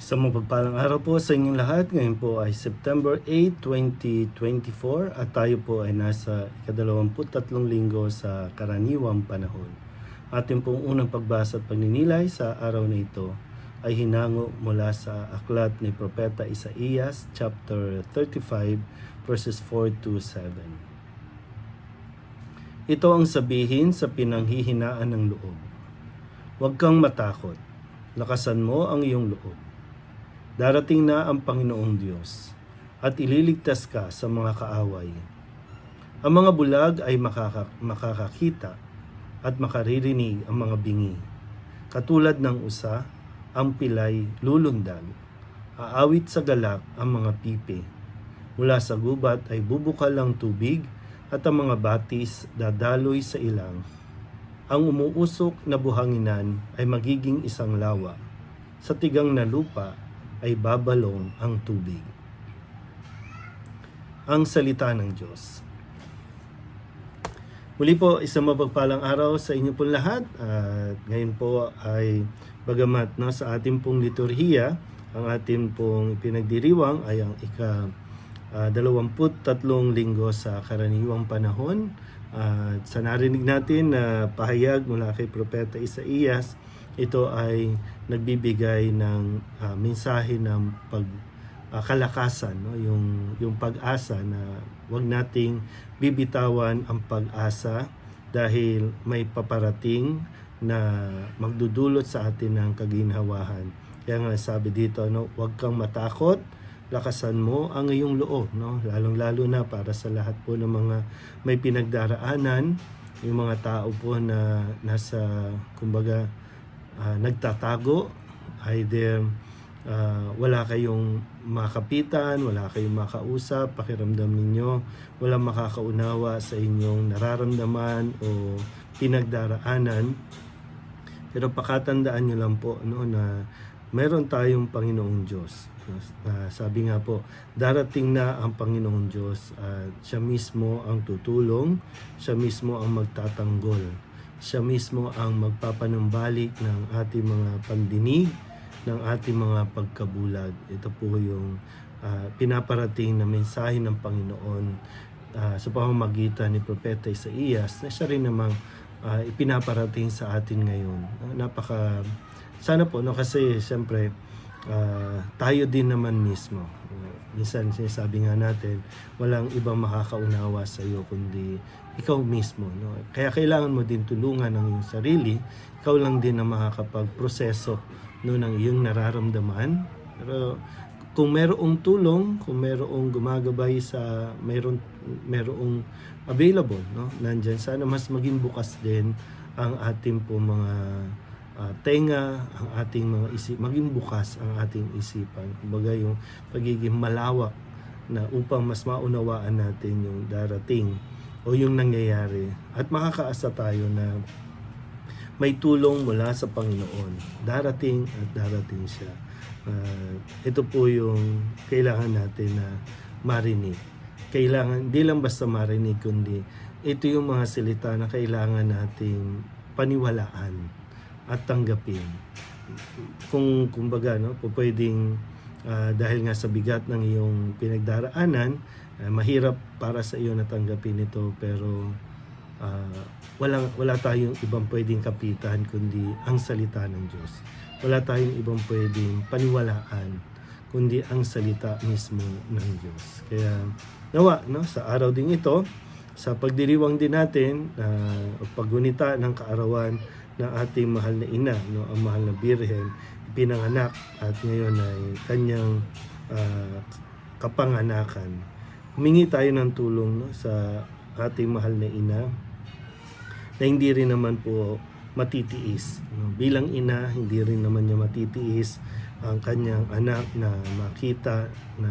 Sa mapagpalang araw po sa inyong lahat, ngayon po ay September 8, 2024 at tayo po ay nasa ikadalawamput-tatlong linggo sa karaniwang panahon. Ating pong unang pagbasa at pagninilay sa araw na ito ay hinango mula sa aklat ni Propeta Isaías chapter 35 verses 4 to 7. Ito ang sabihin sa pinanghihinaan ng loob. Huwag kang matakot. Lakasan mo ang iyong loob. Darating na ang Panginoong Diyos at ililigtas ka sa mga kaaway. Ang mga bulag ay makaka- makakakita at makaririnig ang mga bingi. Katulad ng usa, ang pilay lulundag. Aawit sa galak ang mga pipi. Mula sa gubat ay bubukal ang tubig at ang mga batis dadaloy sa ilang. Ang umuusok na buhanginan ay magiging isang lawa. Sa tigang na lupa ay babalong ang tubig. Ang salita ng Diyos. Muli po, isang mapagpalang araw sa inyo pong lahat. At ngayon po ay bagamat no, sa ating pong liturhiya, ang ating pong pinagdiriwang ay ang ika ah, dalawamput tatlong linggo sa karaniwang panahon. At sa narinig natin na pahayag mula kay Propeta Isaías, ito ay nagbibigay ng ah, mensahe ng pag ah, kalakasan, no? yung, yung pag-asa na wag nating bibitawan ang pag-asa dahil may paparating na magdudulot sa atin ng kaginhawahan. Kaya nga sabi dito, no, wag kang matakot, lakasan mo ang iyong loob, no? Lalong-lalo na para sa lahat po ng mga may pinagdaraanan, yung mga tao po na nasa kumbaga ah, nagtatago, either ah, wala kayong makapitan, wala kayong makausap, pakiramdam ninyo, walang makakaunawa sa inyong nararamdaman o pinagdaraanan. Pero pakatandaan nyo lang po no, na meron tayong Panginoong Diyos. Ah, sabi nga po, darating na ang Panginoong Diyos at siya mismo ang tutulong, siya mismo ang magtatanggol, siya mismo ang magpapanumbalik ng ating mga pandinig, ng ating mga pagkabulag. Ito po yung ah, pinaparating na mensahe ng Panginoon ah, sa pamamagitan ni Propeta Isaías na siya rin namang ah, ipinaparating sa atin ngayon. Napaka sana po no kasi siyempre ah, tayo din naman mismo. Uh, minsan sinasabi nga natin, walang ibang makakaunawa sa iyo kundi ikaw mismo. No? Kaya kailangan mo din tulungan ang iyong sarili. Ikaw lang din ang makakapagproseso no, ng iyong nararamdaman. Pero kung merong tulong, kung merong gumagabay sa mayroon merong available, no? Nandiyan sana mas maging bukas din ang ating po mga ah, tenga, ang ating mga isip, maging bukas ang ating isipan. Kumbaga yung pagiging malawak na upang mas maunawaan natin yung darating o yung nangyayari at makakaasa tayo na may tulong mula sa Panginoon. Darating at darating siya. Ah, ito po yung kailangan natin na marinig. Kailangan, di lang basta marinig, kundi ito yung mga salita na kailangan nating paniwalaan at tanggapin. Kung kumbaga, no, pwedeng ah, dahil nga sa bigat ng iyong pinagdaraanan, ah, mahirap para sa iyo na tanggapin ito pero ah, walang wala tayong ibang pwedeng kapitan kundi ang salita ng Diyos. Wala tayong ibang pwedeng paniwalaan kundi ang salita mismo ng Diyos. Kaya nawa no sa araw ding ito sa pagdiriwang din natin uh, paggunita ng kaarawan ng ating mahal na ina no ang mahal na birhen pinanganak at ngayon ay kanyang ah, kapanganakan. Humingi tayo ng tulong no, sa ating mahal na ina na hindi rin naman po matitiis. No? Bilang ina, hindi rin naman niya matitiis ang kanyang anak na makita na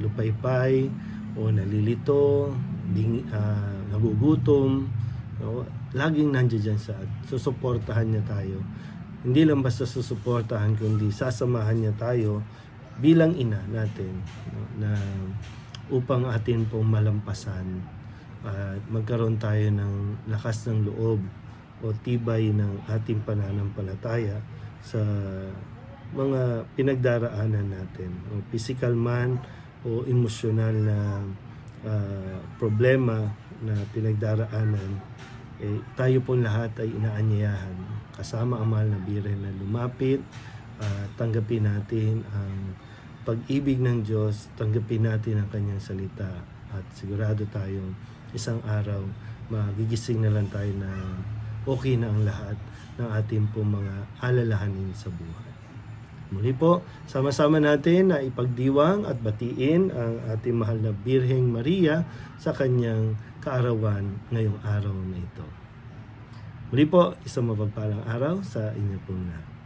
lupaypay o nalilito, ding, ah, nagugutom. No? Laging nandiyan dyan sa at susuportahan niya tayo. Hindi lang basta susuportahan kundi sasamahan niya tayo bilang ina natin no? na upang atin pong malampasan at magkaroon tayo ng lakas ng loob o tibay ng ating pananampalataya sa mga pinagdaraanan natin. O physical man o emosyonal na ah, problema na pinagdaraanan, eh, tayo po lahat ay inaanyayahan kasama ang mahal na Birhen na lumapit at tanggapin natin ang pag-ibig ng Diyos, tanggapin natin ang kanyang salita at sigurado tayong isang araw magigising na lang tayo na okay na ang lahat ng ating pong mga alalahanin sa buhay. Muli po, sama-sama natin na ipagdiwang at batiin ang ating mahal na Birheng Maria sa kanyang kaarawan ngayong araw na ito. Muli po, isang mapagpalang araw sa inyo pong lahat.